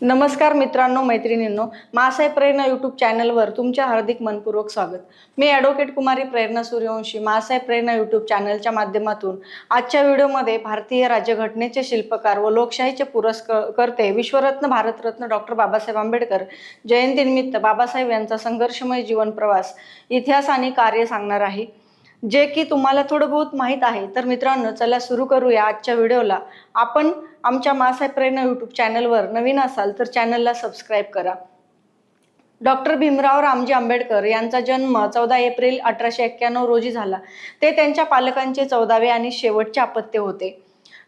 नमस्कार मित्रांनो मैत्रिणींनो मासाय प्रेरणा यूट्यूब चॅनलवर तुमच्या हार्दिक मनपूर्वक स्वागत. मी ॲडव्होकेट कुमारी प्रेरणा सूर्यवंशी मासाय प्रेरणा यूट्यूब चॅनलच्या माध्यमातून आजच्या व्हिडिओमध्ये भारतीय राज्यघटनेचे शिल्पकार व लोकशाहीचे पुरस्कर्ते विश्वरत्न भारतरत्न डॉक्टर बाबासाहेब आंबेडकर जयंतीनिमित्त बाबासाहेब यांचा संघर्षमय जीवन प्रवास इतिहास आणि कार्य सांगणार आहे. जे की तुम्हाला थोडं बहुत माहीत आहे. तर मित्रांनो चला सुरू करूया आजच्या व्हिडिओला. आपण आमच्या मासाहेब प्रेरणा यूट्यूब चॅनलवर नवीन असाल तर चॅनलला सबस्क्राईब करा. डॉक्टर भीमराव रामजी आंबेडकर यांचा जन्म चौदा एप्रिल अठराशे एक्क्याण्णव रोजी झाला. ते त्यांच्या पालकांचे चौदावे आणि शेवटचे अपत्य होते.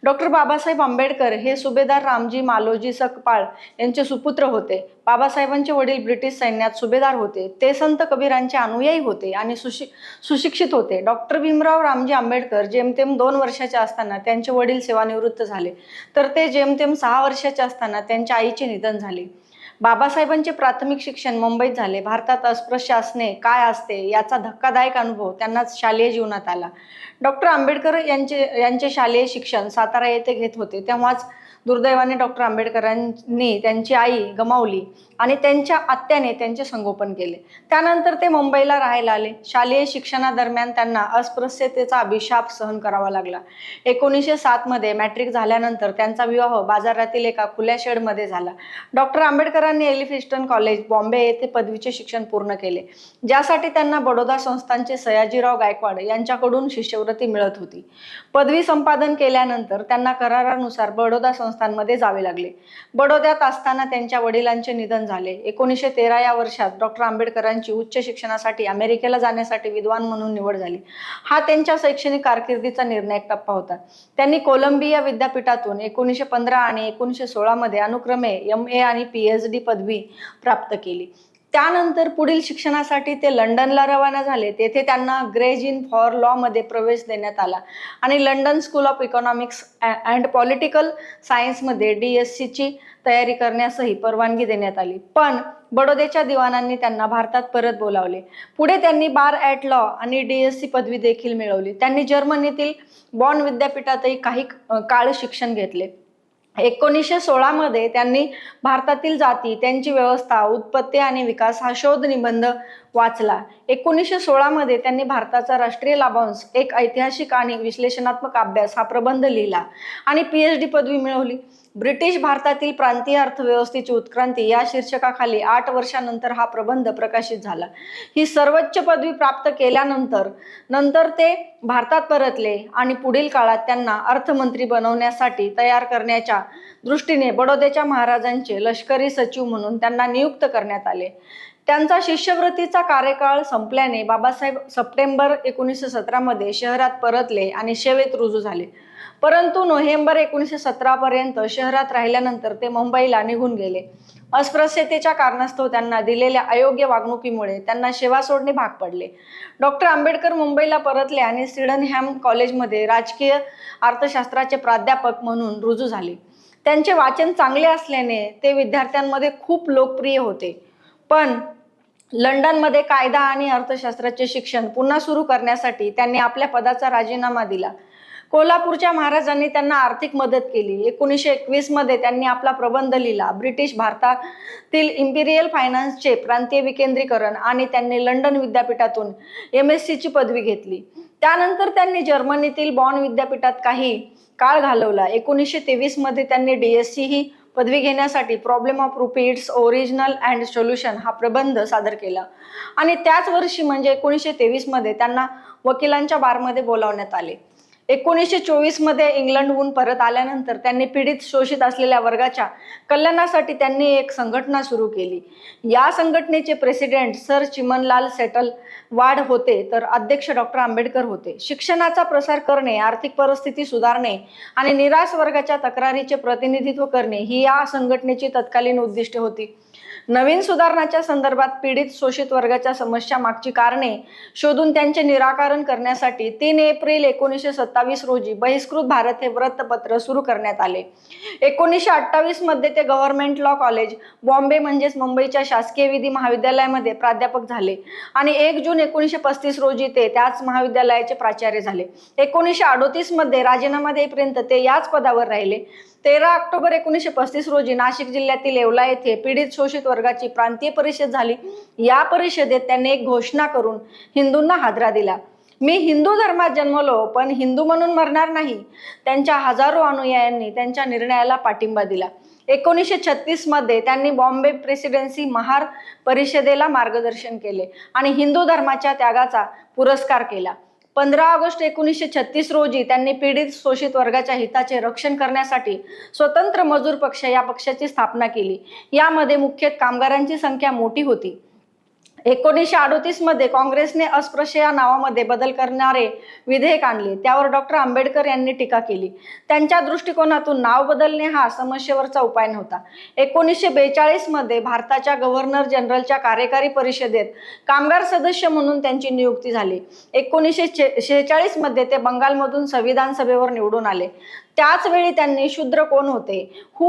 डॉक्टर बाबासाहेब आंबेडकर हे सुभेदार रामजी मालोजी सकपाळ यांचे सुपुत्र होते. बाबासाहेबांचे वडील ब्रिटिश सैन्यात सुभेदार होते. ते संत कबीरांचे अनुयायी होते आणि सुशि सुशिक्षित होते. डॉक्टर भीमराव रामजी आंबेडकर जेमतेम दोन वर्षाचे असताना त्यांचे वडील सेवानिवृत्त झाले. तर ते जेमतेम सहा वर्षाचे असताना त्यांच्या आईचे निधन झाले. बाबासाहेबांचे प्राथमिक शिक्षण मुंबईत झाले. भारतात अस्पृश्य असणे काय असते याचा धक्कादायक अनुभव त्यांना शालेय जीवनात आला. डॉक्टर आंबेडकर यांचे यांचे शालेय शिक्षण सातारा येथे घेत होते. तेव्हाच दुर्दैवाने डॉक्टर आंबेडकरांनी त्यांची आई गमावली आणि त्यांच्या आत्याने त्यांचे संगोपन केले. त्यानंतर ते मुंबईला राहायला आले. शालेय शिक्षणादरम्यान त्यांना अस्पृश्यतेचा अभिशाप सहन करावा लागला. एकोणीसशे सातमध्ये मॅट्रिक झाल्यानंतर त्यांचा विवाह बाजारातील एका खुल्या शेडमध्ये झाला. डॉक्टर आंबेडकरांनी एलिफिस्टन कॉलेज बॉम्बे येथे पदवीचे शिक्षण पूर्ण केले. ज्यासाठी त्यांना बडोदा संस्थानचे सयाजीराव गायकवाड यांच्याकडून शिष्यवृत्ती मिळत होती. पदवी संपादन केल्यानंतर त्यांना करारानुसार बडोदा संस्थांमध्ये जावे लागले. बडोद्यात असताना त्यांच्या वडिलांचे निधन झाले. एकोणीसशे तेरा या वर्षात डॉक्टर आंबेडकरांची उच्च शिक्षणासाठी अमेरिकेला जाण्यासाठी विद्वान म्हणून निवड झाली. हा त्यांच्या शैक्षणिक कारकिर्दीचा निर्णायक टप्पा होता. त्यांनी कोलंबिया विद्यापीठातून एकोणीसशे पंधरा आणि एकोणीसशे सोळामध्ये अनुक्रमे एम ए आणि पी एच डी पदवी प्राप्त केली. त्यानंतर पुढील शिक्षणासाठी ते लंडनला रवाना झाले. तेथे त्यांना ग्रेज इन फॉर लॉमध्ये प्रवेश देण्यात आला. आणि London school of economics and political सायन्समध्ये डी एस सीची तयारी करण्यासही परवानगी देण्यात आली. पण बडोदेच्या दिवाणांनी त्यांना भारतात परत बोलावले. पुढे त्यांनी बार ॲट लॉ आणि डी एस सी पदवी देखील मिळवली. त्यांनी जर्मनीतील बॉन विद्यापीठातही काही काळ शिक्षण घेतले. एकोणीसशे सोळामध्ये त्यांनी भारतातील जाती त्यांची व्यवस्था उत्पत्ती आणि विकास हा शोध निबंध वाचला. एकोणीसशे सोळामध्ये त्यांनी भारताचा राष्ट्रीय लाभांश एक ऐतिहासिक आणि विश्लेषणात्मक अभ्यास हा प्रबंध लिहिला आणि पी एच डी पदवी मिळवली. ब्रिटिश भारतातील प्रांतीय अर्थव्यवस्थेची उत्क्रांती या शीर्षकाखाली आठ वर्षानंतर हा प्रबंध प्रकाशित झाला. ही सर्वोच्च पदवी प्राप्त केल्यानंतर नंतर ते भारतात परतले आणि पुढील काळात त्यांना अर्थमंत्री बनवण्यासाठी तयार करण्याच्या दृष्टीने बडोद्याच्या महाराजांचे लष्करी सचिव म्हणून त्यांना नियुक्त करण्यात आले. त्यांचा शिष्यवृत्तीचा कार्यकाळ संपल्याने बाबासाहेब सप्टेंबर एकोणीसशे सतरामध्ये शहरात परतले आणि सेवेत रुजू झाले. परंतु नोव्हेंबर एकोणीसशे सतरापर्यंत शहरात राहिल्यानंतर ते मुंबईला निघून गेले. अस्पृश्यतेच्या कारणास्तव त्यांना दिलेल्या अयोग्य वागणुकीमुळे त्यांना सेवा सोडणे भाग पडले. डॉक्टर आंबेडकर मुंबईला परतले आणि सिडनहॅम कॉलेजमध्ये राजकीय अर्थशास्त्राचे प्राध्यापक म्हणून रुजू झाले. त्यांचे वाचन चांगले असल्याने ते विद्यार्थ्यांमध्ये खूप लोकप्रिय होते. पण लंडनमध्ये कायदा आणि अर्थशास्त्राचे शिक्षण पुन्हा सुरू करण्यासाठी त्यांनी आपल्या पदाचा राजीनामा दिला. कोल्हापूरच्या महाराजांनी त्यांना आर्थिक मदत केली. एकोणीसशे एकवीसमध्ये त्यांनी आपला प्रबंध लिहिला. ब्रिटिश भारतातील इम्पिरियल फायनान्सचे प्रांतीय विकेंद्रीकरण आणि त्यांनी लंडन विद्यापीठातून एम एस सीची पदवी घेतली. त्यानंतर त्यांनी जर्मनीतील बॉन विद्यापीठात काही काळ घालवला. एकोणीसशे तेवीसमध्ये त्यांनी डी एस सी ही पदवी घेण्यासाठी problem of rupee its original and solution हा प्रबंध सादर केला. आणि त्याच वर्षी म्हणजे एकोणीसशे तेवीसमध्ये त्यांना वकिलांच्या बारमध्ये बोलावण्यात आले. एकोणीसशे चोवीसमध्ये इंग्लंडहून परत आल्यानंतर त्यांनी पीडित शोषित असलेल्या वर्गाच्या कल्याणासाठी त्यांनी एक संघटना सुरू केली. या संघटनेचे प्रेसिडेंट सर चिमनलाल सेटल वाढ होते तर अध्यक्ष डॉक्टर आंबेडकर होते. शिक्षणाचा प्रसार करणे आर्थिक परिस्थिती सुधारणे आणि निराश वर्गाच्या तक्रारीचे प्रतिनिधित्व करणे ही या संघटनेची तत्कालीन उद्दिष्ट होती. नवीन सुधारणाच्या संदर्भात पीडित शोषित वर्गाच्या समस्या मागची कारणे शोधून त्यांचे निराकरण करण्यासाठी तीन एप्रिल एकोणीसशे सत्तावीस रोजी बहिष्कृत भारत हे वृत्तपत्र सुरू करण्यात आले. एकोणीसशे अठ्ठावीसमध्ये ते गव्हर्नमेंट लॉ कॉलेज बॉम्बे म्हणजेच मुंबईच्या शासकीय विधी महाविद्यालयामध्ये प्राध्यापक झाले आणि एक जून एकोणीसशे पस्तीस रोजी ते त्याच महाविद्यालयाचे प्राचार्य झाले. एकोणीसशे अडोतीसमध्ये राजीनामा देईपर्यंत ते याच पदावर राहिले. तेरा ऑक्टोबर एकोणीसशे पस्तीस रोजी नाशिक जिल्ह्यातील येवला येथे पीडित शोषित वर्गाची प्रांतीय परिषद झाली. या परिषदेत त्यांनी एक घोषणा करून हिंदूंना हादरा दिला. मी हिंदू धर्मात जन्मलो पण हिंदू म्हणून मरणार नाही. त्यांच्या हजारो अनुयायांनी त्यांच्या निर्णयाला पाठिंबा दिला. एकोणीसशे छत्तीसमध्ये त्यांनी बॉम्बे प्रेसिडेन्सी महार परिषदेला मार्गदर्शन केले आणि हिंदू धर्माच्या त्यागाचा पुरस्कार केला. पंधरा ऑगस्ट एकोणीसशे छत्तीस रोजी त्यांनी पीडित शोषित वर्गाच्या हिताचे रक्षण करण्यासाठी स्वतंत्र मजूर पक्ष या पक्षाची स्थापना केली. यामध्ये मुख्य कामगारांची संख्या मोठी होती. एकोणीसशे अडोतीसमध्ये काँग्रेसने अस्पृश्य या नावामध्ये बदल करणारे विधेयक आणले. त्यावर डॉक्टर आंबेडकर यांनी टीका केली. त्यांच्या दृष्टिकोनातून नाव बदलणे हा समस्येवरचा उपाय नव्हता. एकोणीसशे बेचाळीसमध्ये भारताच्या गव्हर्नर जनरलच्या कार्यकारी परिषदेत कामगार सदस्य म्हणून त्यांची नियुक्ती झाली. एकोणीसशे शेहेचाळीसमध्ये ते बंगालमधून संविधान सभेवर निवडून आले. त्याच वेळी त्यांनी शूद्र कोण होते? Who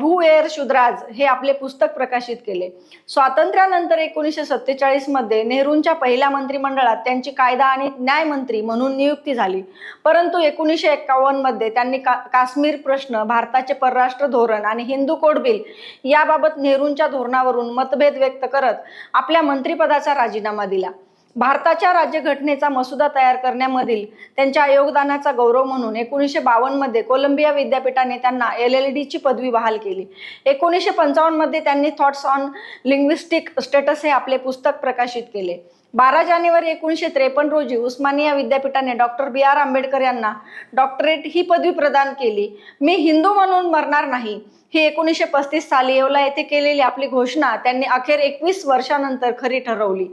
who were Shudras? हे आपले पुस्तक प्रकाशित केले. स्वातंत्र्यानंतर एकोणीसशे सत्तेचाळीसमध्ये नेहरूंच्या पहिल्या मंत्रिमंडळात त्यांची कायदा आणि न्याय मंत्री म्हणून नियुक्ती झाली. परंतु एकोणीसशे एक्कावन्नमध्ये त्यांनी का काश्मीर प्रश्न भारताचे परराष्ट्र धोरण आणि हिंदू कोड बिल याबाबत नेहरूंच्या धोरणावरून मतभेद व्यक्त करत आपल्या मंत्रिपदाचा राजीनामा दिला. भारताच्या राज्यघटनेचा मसुदा तयार करण्यामधील त्यांच्या योगदानाचा गौरव म्हणून एकोणीसशे बावन्नमध्ये कोलंबिया विद्यापीठाने त्यांना एल एल डीची पदवी बहाल केली. एकोणीसशे पंचावन्नमध्ये त्यांनी थॉट्स ऑन लिंग्विस्टिक स्टेटस हे आपले पुस्तक प्रकाशित केले. बारा जानेवारी एकोणीसशे त्रेपन्न रोजी उस्मानिया विद्यापीठाने डॉक्टर बी आर आंबेडकर यांना डॉक्टरेट ही पदवी प्रदान केली. मी हिंदू म्हणून मरणार नाही. ही एकोणीसशे पस्तीस साली येवला येथे केलेली आपली घोषणा त्यांनी अखेर एकवीस वर्षानंतर खरी ठरवली.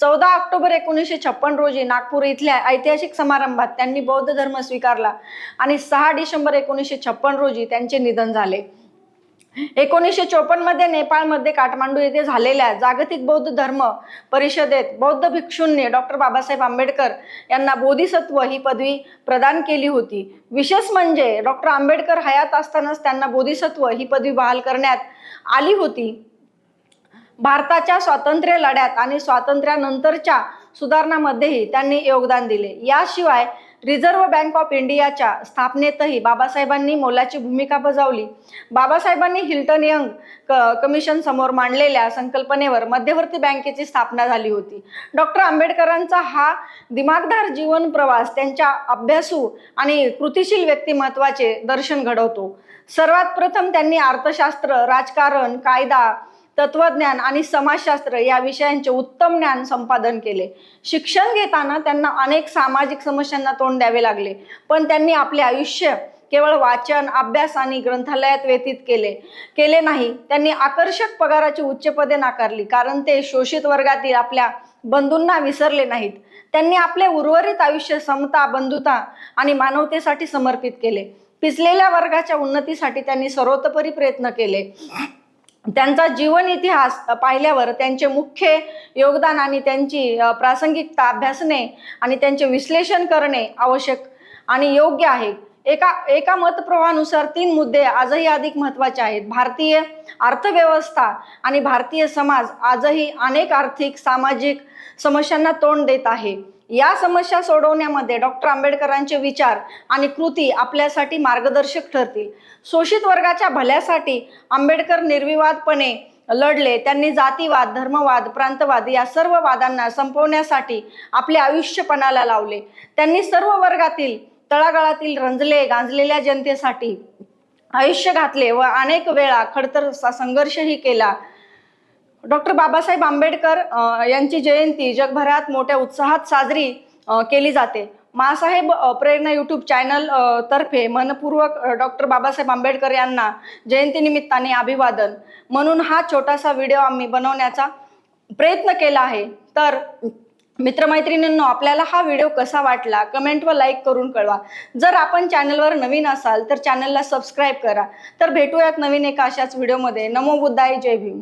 चौदा ऑक्टोबर एकोणीसशे छप्पन रोजी नागपूर इथल्या ऐतिहासिक समारंभात त्यांनी बौद्ध धर्म स्वीकारला आणि सहा डिसेंबर एकोणीसशे छप्पन रोजी त्यांचे निधन झाले. एकोणीसशे चोपन्नमध्ये नेपाळमध्ये काठमांडू येथे झालेल्या जागतिक बौद्ध धर्म परिषदेत बौद्ध भिक्षूंनी डॉक्टर बाबासाहेब आंबेडकर यांना बोधिसत्व ही पदवी प्रदान केली होती. विशेष म्हणजे डॉक्टर आंबेडकर हयात असतानाच त्यांना बोधिसत्व ही पदवी बहाल करण्यात आली होती. भारताच्या स्वातंत्र्य लढ्यात आणि स्वातंत्र्यानंतरच्या सुधारणामध्येही त्यांनी योगदान दिले. याशिवाय रिझर्व्ह बँक ऑफ इंडियाच्या स्थापनेतही बाबासाहेबांनी मोलाची भूमिका बजावली. बाबासाहेबांनी हिल्टन यंग क कमिशन समोर मांडलेल्या संकल्पनेवर मध्यवर्ती बँकेची स्थापना झाली होती. डॉक्टर आंबेडकरांचा हा दिमागदार जीवन प्रवास त्यांच्या अभ्यासू आणि कृतिशील व्यक्तिमत्वाचे दर्शन घडवतो. सर्वात प्रथम त्यांनी अर्थशास्त्र राजकारण कायदा तत्वज्ञान आणि समाजशास्त्र या विषयांचे उत्तम ज्ञान संपादन केले. शिक्षण घेताना त्यांना अनेक सामाजिक समस्यांना तोंड द्यावे लागले. पण त्यांनी आपले आयुष्य केवळ वाचन अभ्यास आणि ग्रंथालयात व्यतीत केले केले नाही. त्यांनी आकर्षक पगाराची उच्च पदे नाकारली कारण ते शोषित वर्गातील आपल्या बंधूंना विसरले नाहीत. त्यांनी आपले उर्वरित आयुष्य समता बंधुता आणि मानवतेसाठी समर्पित केले. पिचलेल्या वर्गाच्या उन्नतीसाठी त्यांनी सर्वतोपरी प्रयत्न केले. त्यांचा जीवन इतिहास पाहिल्यावर त्यांचे मुख्य योगदान आणि त्यांची प्रासंगिकता अभ्यासणे आणि त्यांचे विश्लेषण करणे आवश्यक आणि योग्य आहे. एका एका मतप्रवाहानुसार तीन मुद्दे आजही अधिक महत्त्वाचे आहेत. भारतीय अर्थव्यवस्था आणि भारतीय समाज आजही अनेक आर्थिक सामाजिक समस्यांना तोंड देत आहे. या समस्या सोडवण्यामध्ये डॉक्टर आंबेडकरांचे विचार आणि कृती आपल्यासाठी मार्गदर्शक ठरतील. शोषित वर्गाच्या भल्यासाठी आंबेडकर निर्विवादपणे लढले. त्यांनी जातीवाद धर्मवाद प्रांतवाद या सर्व वादांना संपवण्यासाठी आपले आयुष्यपणाला लावले. त्यांनी सर्व वर्गातील तळागाळातील रंजले गांजलेल्या जनतेसाठी आयुष्य घातले व अनेक वेळा खडतर सा- संघर्षही केला. डॉक्टर बाबासाहेब आंबेडकर यांची जयंती जगभरात मोठ्या उत्साहात साजरी केली जाते. मासाहेब प्रेरणा यूट्यूब चॅनल तर्फे मनपूर्वक डॉक्टर बाबासाहेब आंबेडकर यांना जयंतीनिमित्ताने अभिवादन. म्हणून हा छोटासा व्हिडिओ आम्ही बनवण्याचा प्रयत्न केला आहे. तर मित्रमैत्रिणींनो आपल्याला हा व्हिडिओ कसा वाटला? कमेंट व लाईक करून कळवा. जर आपण चॅनलवर नवीन असाल तर चॅनलला सबस्क्राईब करा. तर भेटूयात नवीन एका अशाच व्हिडिओमध्ये नमो बुद्धाय जय भीम.